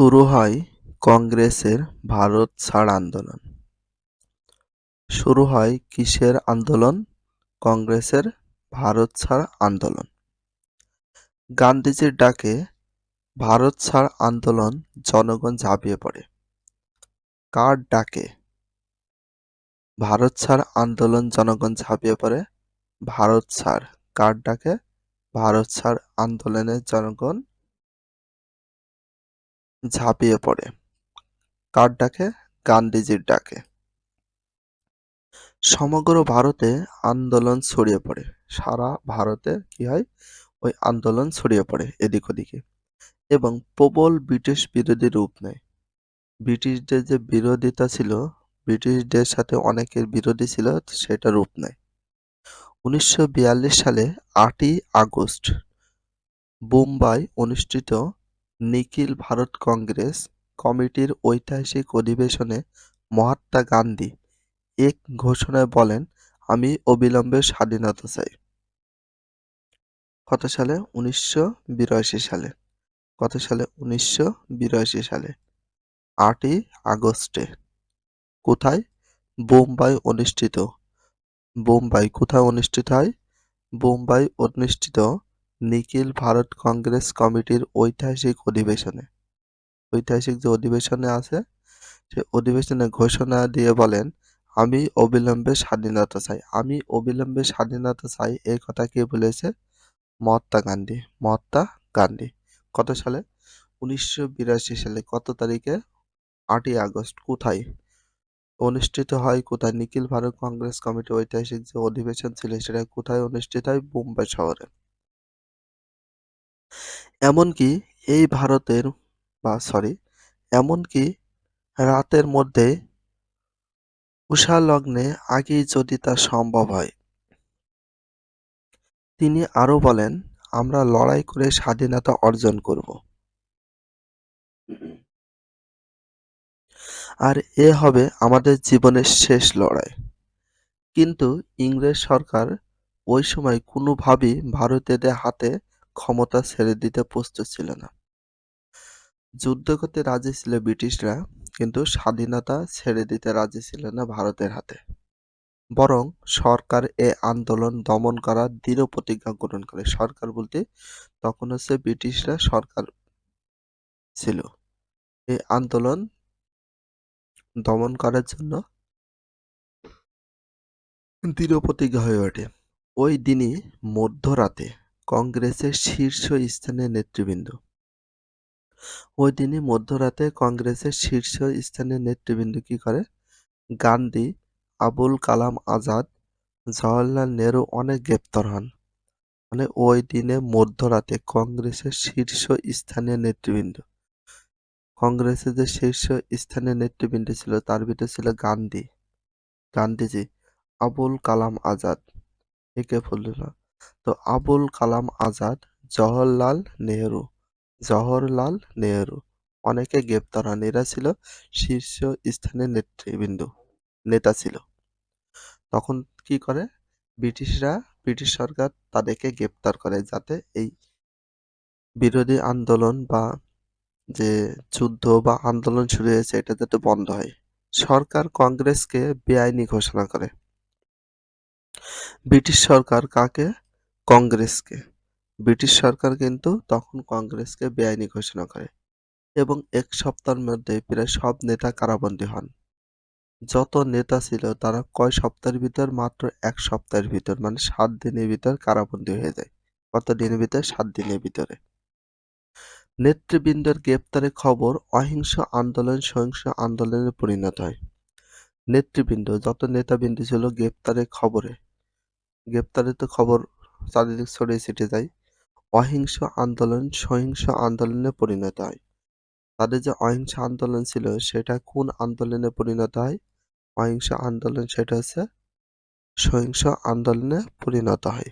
শুরু হয় কংগ্রেসের ভারত ছাড় আন্দোলন। শুরু হয় কিসের আন্দোলন? কংগ্রেসের ভারত ছাড় আন্দোলন। গান্ধীজির ডাকে ভারত ছাড় আন্দোলন জনগণ ঝাঁপিয়ে পড়ে। কার ডাকে? ভারত ছাড় আন্দোলন জনগণ ঝাঁপিয়ে পড়ে। ভারত ছাড়। কার ডাকে? ভারত ছাড় আন্দোলনের জনগণ ঝাঁপিয়ে পড়ে। কার ডাকে? গান্ধীজির ডাকে। সমগ্র ভারতে আন্দোলন ছড়িয়ে পড়ে। সারা ভারতে কি হয়? ওই আন্দোলন ছড়িয়ে পড়ে এদিক ওদিকে। এবং প্রবল ব্রিটিশ বিরোধী রূপ নেয়। ব্রিটিশদের যে বিরোধিতা ছিল, ব্রিটিশদের সাথে অনেকের বিরোধী ছিল, সেটা রূপ নেয়। উনিশশো বিয়াল্লিশ সালে আটই আগস্ট, বোম্বাই অনুষ্ঠিত নিখিল ভারত কংগ্রেস কমিটির ঐতিহাসিক অধিবেশনে মহাত্মা গান্ধী এক ঘোষণায় বলেন, আমি অবিলম্বে স্বাধীনতা চাই। কত সালে? উনিশশো বিরাশি সালে। কত সালে? উনিশশো বিরাশি সালে। আটই আগস্টে। কোথায়? বোম্বাই অনুষ্ঠিত। বোম্বাই কোথায় অনুষ্ঠিত হয়? বোম্বাই অনুষ্ঠিত নিখিল ভারত কংগ্রেস কমিটির ঐতিহাসিক অধিবেশনে, ঐতিহাসিক যে অধিবেশনে আছে, সে অধিবেশনে ঘোষণা দিয়ে বলেন, আমি অবিলম্বে স্বাধীনতা চাই। আমি অবিলম্বে স্বাধীনতা চাই এই কথা কে বলেছে? মহাত্মা গান্ধী। মহাত্মা গান্ধী। কত সালে? উনিশশো বিরাশি সালে। কত তারিখে? আটই আগস্ট। কোথায়? অনুষ্ঠিত হয় কোথায়? নিখিল ভারত কংগ্রেস কমিটি ঐতিহাসিক যে অধিবেশন ছিল, সেটা কোথায় অনুষ্ঠিত হয়? বোম্বাই শহরে। এমনকি এই ভারতের বা সরি এমনকি রাতের মধ্যে উষা লগ্নে আগেই যদি তা সম্ভব হয়। তিনি আরও বলেন, আমরা লড়াই করে স্বাধীনতা অর্জন করব। আর এ হবে আমাদের জীবনের শেষ লড়াই। কিন্তু ইংরেজ সরকার ওই সময় কোনোভাবেই ভারতীয়দের হাতে ক্ষমতা ছেড়ে দিতে প্রস্তুত ছিল না। যুদ্ধ করতে রাজি ছিল ব্রিটিশরা, কিন্তু স্বাধীনতা ছেড়ে দিতে রাজি ছিল না ভারতের হাতে। বরং সরকার এ আন্দোলন দমন করার দৃঢ় প্রতিজ্ঞা গ্রহণ করে। সরকার বলতে তখন হচ্ছে ব্রিটিশরা সরকার ছিল। এই আন্দোলন দমন করার জন্য দৃঢ় প্রতিজ্ঞা হয়ে ওঠে। ওই দিনই মধ্যরাতে কংগ্রেসের শীর্ষ স্থানীয় নেতৃবৃন্দ। ওই দিনই মধ্যরাতে কংগ্রেসের শীর্ষ স্থানীয় নেতৃবৃন্দ কি করে? গান্ধী, আবুল কালাম আজাদ, জওয়াহরলাল নেহরু অনেক গ্রেপ্তার হন। মানে ওই দিনে মধ্যরাতে কংগ্রেসের শীর্ষ স্থানীয় নেতৃবৃন্দ। কংগ্রেসের যে শীর্ষ স্থানীয় নেতৃবৃন্দ ছিল, তার ভিতরে ছিল গান্ধী। গান্ধীজি, আবুল কালাম আজাদ। একে বলল তো আবুল কালাম আজাদ, জওহরলাল নেহরু। জওহরলাল নেহরু। অনেকে গ্রেপ্তার হন। ছিল শীর্ষ স্থানীয় নেতৃবৃন্দ, নেতা ছিল। তখন কি করে? ব্রিটিশরা, ব্রিটিশ সরকার তাদেরকে গ্রেপ্তার করে যাতে এই বিরোধী আন্দোলন বা যে যুদ্ধ বা আন্দোলন শুরু হয়েছে, এটা যাতে বন্ধ হয়। সরকার কংগ্রেসকে বেআইনি ঘোষণা করে। ব্রিটিশ সরকার কাকে কংগ্রেসকে। ব্রিটিশ সরকার কিন্তু তখন কংগ্রেসকে বেআইনি ঘোষণা করে এবং এক সপ্তাহের মধ্যে প্রায় সব নেতা কারাবন্দী হন। যত নেতা ছিল তারা কয় সপ্তাহের ভিতর মাত্র এক সপ্তাহের ভিতর মানে সাত দিনের ভিতর কারাবন্দী হয়ে যায়। কত দিনের ভিতর? সাত দিনের ভিতরে। নেতৃবৃন্দের গ্রেপ্তারের খবর অহিংস আন্দোলন, সহিংস আন্দোলনে পরিণত হয়। নেতৃবৃন্দ, যত নেতাবৃন্দ ছিল গ্রেপ্তারের খবরে, গ্রেপ্তারের তো খবর চারিদিক ছড়িয়ে ছিটে যায় অহিংস আন্দোলন সহিংস আন্দোলনে পরিণত হয়। তাদের যে অহিংস আন্দোলন ছিল, সেটা কোন আন্দোলনে পরিণত হয়? অহিংস আন্দোলন সেটা হচ্ছে সহিংস আন্দোলনে পরিণত হয়।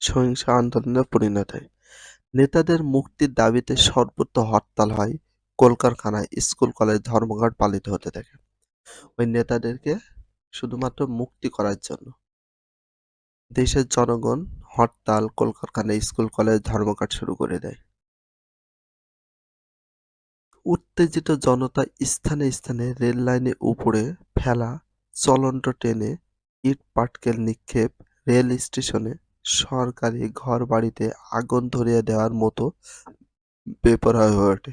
সহিংস আন্দোলনে পরিণত হয়। নেতাদের মুক্তির দাবিতে সর্বত্র হরতাল হয়। কলকারখানায় স্কুল, কলেজ, ধর্মঘট পালিত হতে থাকে। ওই নেতাদেরকে শুধুমাত্র মুক্তি করার জন্য দেশের জনগণ হরতাল কলকারখানা স্কুল কলেজ ধর্মঘট শুরু করে দেয় উত্তেজিত জনতা স্থানে স্থানে রেললাইনের উপরে ফেলা চলন্ত ট্রেনে ইট-পাটকেল নিক্ষেপ, রেল স্টেশনে সরকারি ঘরবাড়িতে আগুন ধরিয়ে দেওয়ার মতো বেপরোয়া হয়ে ওঠে।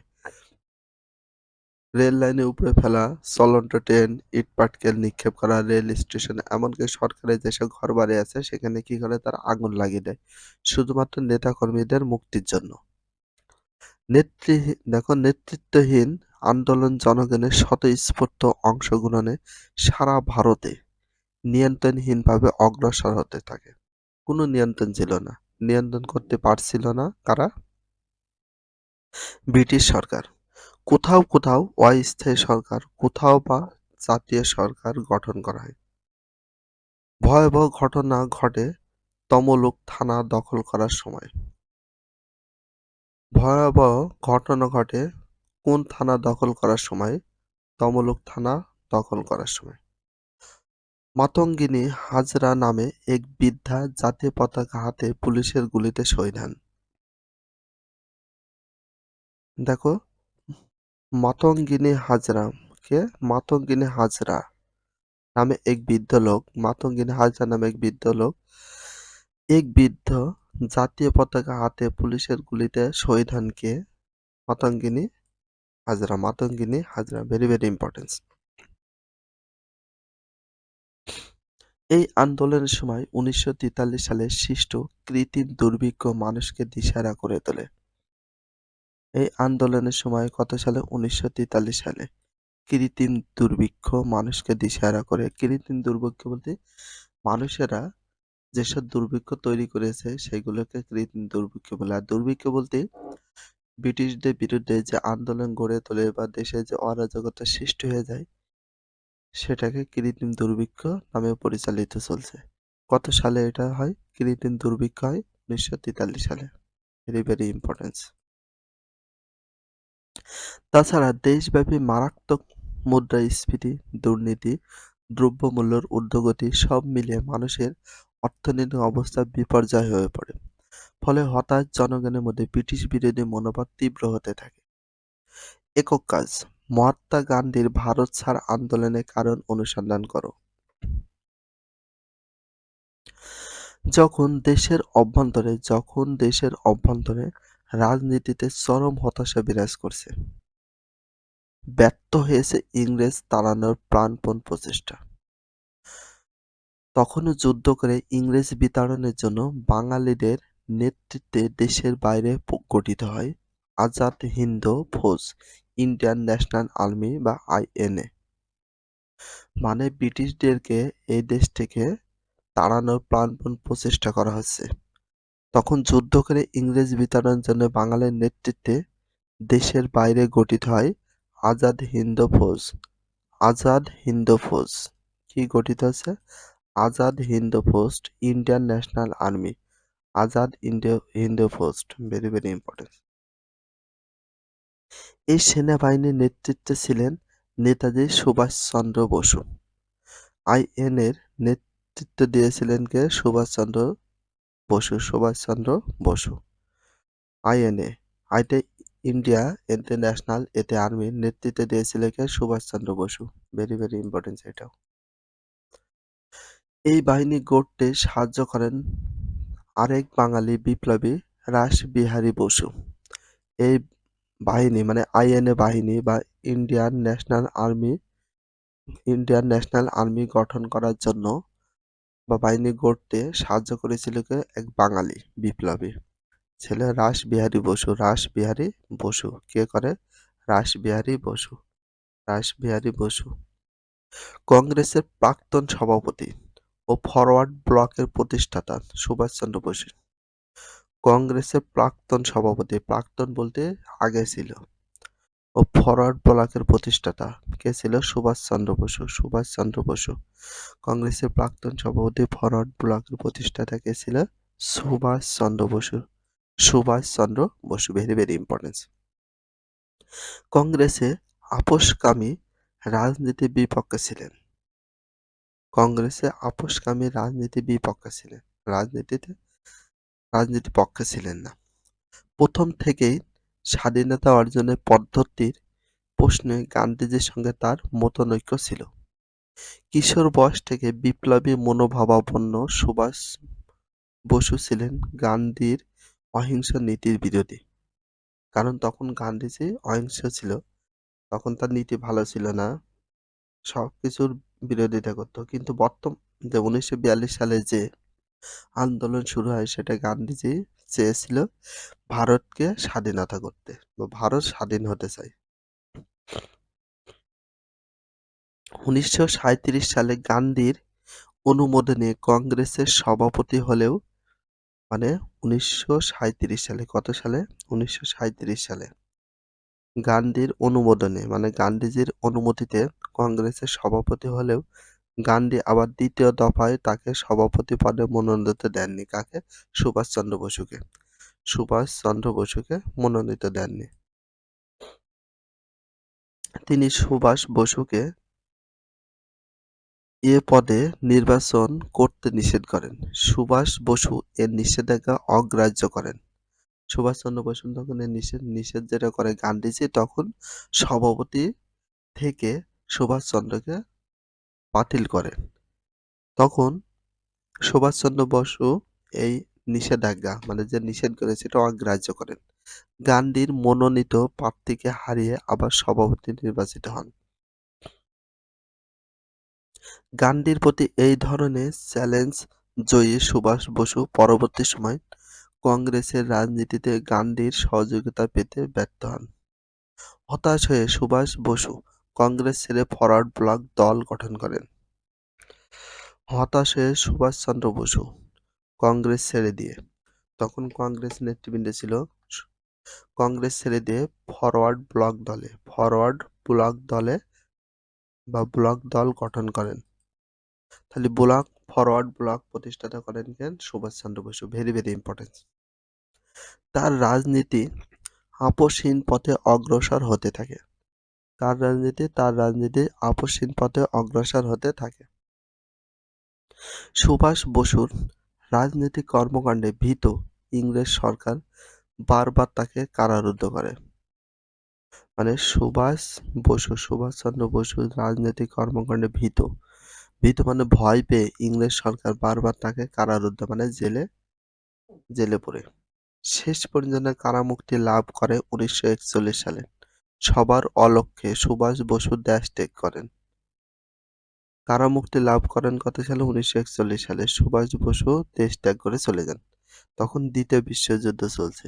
রেল লাইনের উপরে ফেলা চলন্ত ট্রেন, ইট-পাটকেল নিক্ষেপ করা রেল স্টেশনে, এমনকি সরকারি যেসব ঘর বাড়ি আছে সেখানে কি করে তার আগুন লাগিয়ে দেয় শুধুমাত্র নেতাকর্মীদের মুক্তির জন্য। নেতৃ দেখো নেতৃত্বহীন আন্দোলন জনগণের স্বতঃস্ফূর্ত অংশগ্রহণে সারা ভারতে নিয়ন্ত্রণহীনভাবে অগ্রসর হতে থাকে। কোনো নিয়ন্ত্রণ ছিল না। নিয়ন্ত্রণ করতে পারছিল না কারা? ব্রিটিশ সরকার। কোথাও কোথাও অস্থায়ী সরকার, কোথাও বা জাতীয় সরকার গঠন করা হয়। ভয়াবহ ঘটনা ঘটে তমলুক থানা দখল করার সময়। ভয়াবহ ঘটনা ঘটে কোন থানা দখল করার সময়? তমলুক থানা দখল করার সময়। মাতঙ্গিনী হাজরা নামে এক বৃদ্ধা জাতীয় পতাকা হাতে পুলিশের গুলিতে শহীদ হন। দেখো মাতঙ্গিনী হাজরা। কে? মাতঙ্গিনী হাজরা নামে এক বৃদ্ধ লোক। মাতঙ্গিনী হাজরা নামে এক বৃদ্ধ লোক। এক বৃদ্ধ জাতীয় পতাকা হাতে পুলিশের গুলিতে শহীদ হন কে? Matangini Hazra. Matangini Hazra. Very very importance এই আন্দোলনের সময় উনিশশো তেতাল্লিশ সালে সৃষ্ট কৃত্রিম দুর্ভিক্ষ মানুষকে দিশারা করে তোলে। এই আন্দোলনের সময় কত সালে? উনিশশো তেতাল্লিশ সালে। কৃত্রিম দুর্ভিক্ষ মানুষকে দিশাহারা করে। কৃত্রিম দুর্ভিক্ষ বলতে মানুষেরা যেসব দুর্ভিক্ষ তৈরি করেছে, সেগুলোকে কৃত্রিম দুর্ভিক্ষ বলে। আর দুর্ভিক্ষ বলতে ব্রিটিশদের বিরুদ্ধে যে আন্দোলন গড়ে তোলে বা দেশে যে অরাজকতা সৃষ্টি হয়ে যায়, সেটাকে কৃত্রিম দুর্ভিক্ষ নামে পরিচালিত চলছে। কত সালে এটা হয়? কৃত্রিম দুর্ভিক্ষ হয়? উনিশশো তেতাল্লিশ সালে। ভেরি ভেরি ইম্পর্টেন্স তাছাড়া দেশব্যাপী মারাত্মক মুদ্রাস্ফীতি, দুর্নীতি, দ্রব্যমূল্যের ঊর্ধ্বগতি সব মিলিয়ে মানুষের অর্থনৈতিক অবস্থা বিপর্যয় হয়ে পড়ে। ফলে হতাশ জনগণের মধ্যে ব্রিটিশ বিরোধী মনোভাব তীব্র হতে থাকে। একক কাজ মহাত্মা গান্ধীর ভারত ছাড় আন্দোলনের কারণ অনুসন্ধান করো। যখন দেশের অভ্যন্তরে যখন দেশের অভ্যন্তরে রাজনীতিতে চরম হতাশা বিরাজ করছে। ব্যর্থ হয়েছে ইংরেজ তাড়ানোর প্রাণপণ প্রচেষ্টা। তখনও যুদ্ধ করে ইংরেজ বিতাড়নের জন্য বাঙালিদের নেতৃত্বে দেশের বাইরে গঠিত হয় Azad Hind Fauj, Indian National Army বা আইএনএ মানে ব্রিটিশদেরকে এই দেশ থেকে তাড়ানোর প্রাণপণ প্রচেষ্টা করা হচ্ছে। তখন যুদ্ধ করে ইংরেজ বিতাড়নের জন্য বাঙালির নেতৃত্বে দেশের বাইরে গঠিত হয়, আজাদ হিন্দ ফৌজ। আজাদ হিন্দ ফৌজ। কি গঠিত আছে? Azad Hind Fauj, Indian National Army. Azad India Hind Fauj very very important এই সেনাবাহিনীর নেতৃত্বে ছিলেন নেতাজি সুভাষচন্দ্র বসু। আইএন এর নেতৃত্ব দিয়েছিলেন কে? সুভাষচন্দ্র বসু, সুভাষচন্দ্র বসু। আইএনএ, আইটে ইন্ডিয়া ইন্টারন্যাশনাল এতে আর্মির নেতৃত্বে দিয়েছিলেন কে Subhashchandra Bose. Very very importance এটাও এই বাহিনী গড়তে সাহায্য করেন আরেক বাঙালি বিপ্লবী রাসবিহারী বসু। এই বাহিনী মানে আইএনএ বাহিনী বা Indian National Army, Indian National Army গঠন করার জন্য বা বাহিনী গড়তে সাহায্য করেছিল এক বাঙালি বিপ্লবী। ছেলে রাসবিহারী বসু রাসবিহারী বসু। কে করে? রাসবিহারী বসু। রাসবিহারী বসু। কংগ্রেসের প্রাক্তন সভাপতি ও ফরওয়ার্ড ব্লকের প্রতিষ্ঠাতা সুভাষচন্দ্র বসু। কংগ্রেসের প্রাক্তন সভাপতি, প্রাক্তন বলতে আগে ছিল। ও ফরওয়ার্ড ব্লকের প্রতিষ্ঠাতা কে ছিল? সুভাষচন্দ্র বসু। সুভাষচন্দ্র বসু কংগ্রেসের প্রাক্তন সভাপতি ফরওয়ার্ড ব্লকের প্রতিষ্ঠাতা কে ছিল? Subhashchandra Bose. Subhashchandra Bose, very very importance. কংগ্রেসে আপোষকামী রাজনীতির বিপক্ষে ছিলেন। কংগ্রেসে আপোষকামী রাজনীতি বিপক্ষে ছিলেন। রাজনীতিতে রাজনীতি পক্ষে ছিলেন না। প্রথম থেকেই স্বাধীনতা অর্জনের পদ্ধতির প্রশ্নে গান্ধীজির সঙ্গে তার মতনৈক্য ছিল। কিশোর বয়স থেকে বিপ্লবী মনোভাবাপন্ন সুভাষ বসু ছিলেন গান্ধীর অহিংস নীতির বিরোধী। কারণ তখন গান্ধীজি অহিংস ছিল। তখন তার নীতি ভালো ছিল না। সব কিছুর বিরোধিতা করত। কিন্তু বর্তম যে উনিশশো বিয়াল্লিশ সালে যে আন্দোলন শুরু হয় সেটা গান্ধীজি চেয়েছিল ভারতকে স্বাধীনতা করতে বা ভারত স্বাধীন হতে চায়। উনিশশো সাঁইত্রিশ সালে গান্ধীর অনুমোদনে কংগ্রেসের সভাপতি হলেও মানে উনিশশো সাঁইত্রিশ সালে, কত সালে উনিশশো সাঁইত্রিশ সালে গান্ধীর অনুমোদনে মানে গান্ধীজির অনুমতিতে কংগ্রেসের সভাপতি হলেও গান্ধী আবার দ্বিতীয় দফায় তাকে সভাপতি পদে মনোনীত দেননি। কাকে? সুভাষচন্দ্র বসুকে। সুভাষচন্দ্র বসুকে মনোনীত দেননি। তিনি সুভাষ বসুকে এ পদে নির্বাচন করতে নিষেধ করেন। সুভাষ বসু এর নিষেধাজ্ঞা অগ্রাহ্য করেন। সুভাষচন্দ্র বসু তখন এর নিষেধ নিষেধ যেটা করে গান্ধীজি, তখন সভাপতি থেকে সুভাষচন্দ্রকে বাতিল করেন। তখন সুভাষচন্দ্র বসু এই নিষেধাজ্ঞা মানে যে নিষেধ করে সেটা অগ্রাহ্য করেন। গান্ধীর মনোনীত প্রার্থীকে হারিয়ে আবার সভাপতি নির্বাচিত হন। গান্ধীর প্রতি এই ধরনের চ্যালেঞ্জ জয়ী সুভাষ বসু পরবর্তী সময় কংগ্রেসের রাজনীতিতে গান্ধীর সহযোগিতা পেতে ব্যর্থ হন। হতাশ হয়ে সুভাষ বসু কংগ্রেস ছেড়ে ফরওয়ার্ড ব্লক দল গঠন করেন। হতাশ সুভাষচন্দ্র বসু কংগ্রেস ছেড়ে দিয়ে। তখন কংগ্রেস নেতৃবৃন্দ ছিল কংগ্রেস ছেড়ে দিয়ে ফরওয়ার্ড ব্লক দলে ফরওয়ার্ড ব্লক দলে বা ব্লক দল গঠন করেন। তাহলে ব্লক ফরওয়ার্ড ব্লক প্রতিষ্ঠাতা করেন কেন? Subhashchandra Bose. Very very important তার রাজনীতি আপোষহীন পথে অগ্রসর হতে থাকে। তার রাজনীতি তার রাজনীতি আপোষহীন পথে অগ্রসর হতে থাকে। সুভাষ বসুর রাজনৈতিক কর্মকাণ্ডে ভীত ইংরেজ সরকার বারবার তাকে কারারুদ্ধ করে। মানে সুভাষ বসু সুভাষচন্দ্র বসু রাজনৈতিক কর্মকাণ্ডে ভীত। ভীত মানে ভয় পেয়ে ইংরেজ সরকার বারবার তাকে কারারুদ্ধ মানে জেলে জেলে পড়ে। শেষ পর্যন্ত কারামুক্তি লাভ করে উনিশশো একচল্লিশ সালে। সবার অলক্ষ্যে সুভাষ বসু দেশ ত্যাগ করেন। কারামুক্তি লাভ করেন কত সালে উনিশশো একচল্লিশ সালে? সুভাষ বসু দেশ ত্যাগ করে চলে যান। তখন দ্বিতীয় বিশ্বযুদ্ধ চলছে।